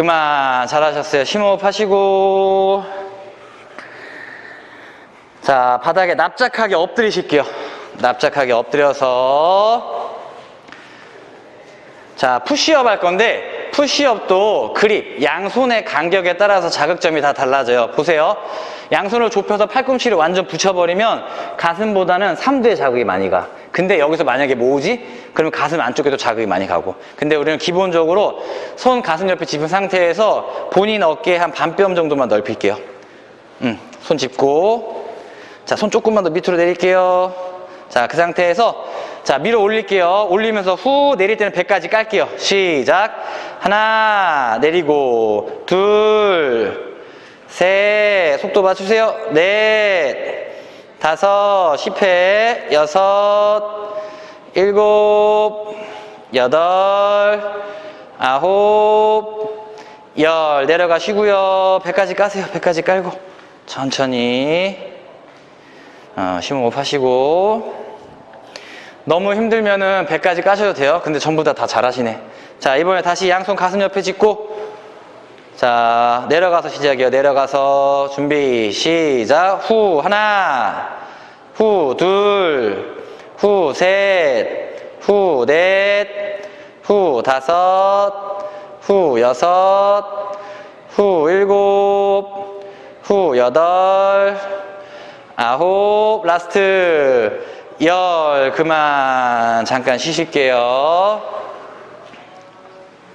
그만 잘하셨어요. 심호흡 하시고 자 바닥에 납작하게 엎드리실게요. 납작하게 엎드려서 자 푸시업 할 건데 푸시업도 그립 양손의 간격에 따라서 자극점이 다 달라져요. 보세요. 양손을 좁혀서 팔꿈치를 완전 붙여버리면 가슴보다는 삼두에 자극이 많이 가. 근데 여기서 만약에 모으지? 그러면 가슴 안쪽에도 자극이 많이 가고. 근데 우리는 기본적으로 손 가슴 옆에 짚은 상태에서 본인 어깨 한 반뼘 정도만 넓힐게요. 음, 손 짚고. 자, 손 조금만 더 밑으로 내릴게요. 자, 그 상태에서 자, 밀어 올릴게요. 올리면서 후 내릴 때는 배까지 깔게요. 시작. 하나, 내리고 둘, 셋, 속도 맞추세요. 넷, 다섯, 10회, 여섯, 일곱, 여덟, 아홉, 열. 내려가시고요. 배까지 까세요. 배까지 깔고 천천히 어, 심호흡 하시고 너무 힘들면은 배까지 까셔도 돼요. 근데 전부 다 다 잘하시네. 자, 이번에 다시 양손 가슴 옆에 짚고 자, 내려가서 시작이요. 내려가서 준비 시작. 후 하나, 후 둘, 후 셋, 후 넷, 후 다섯, 후 여섯, 후 일곱, 후 여덟, 아홉, 라스트. 열. 그만. 잠깐 쉬실게요.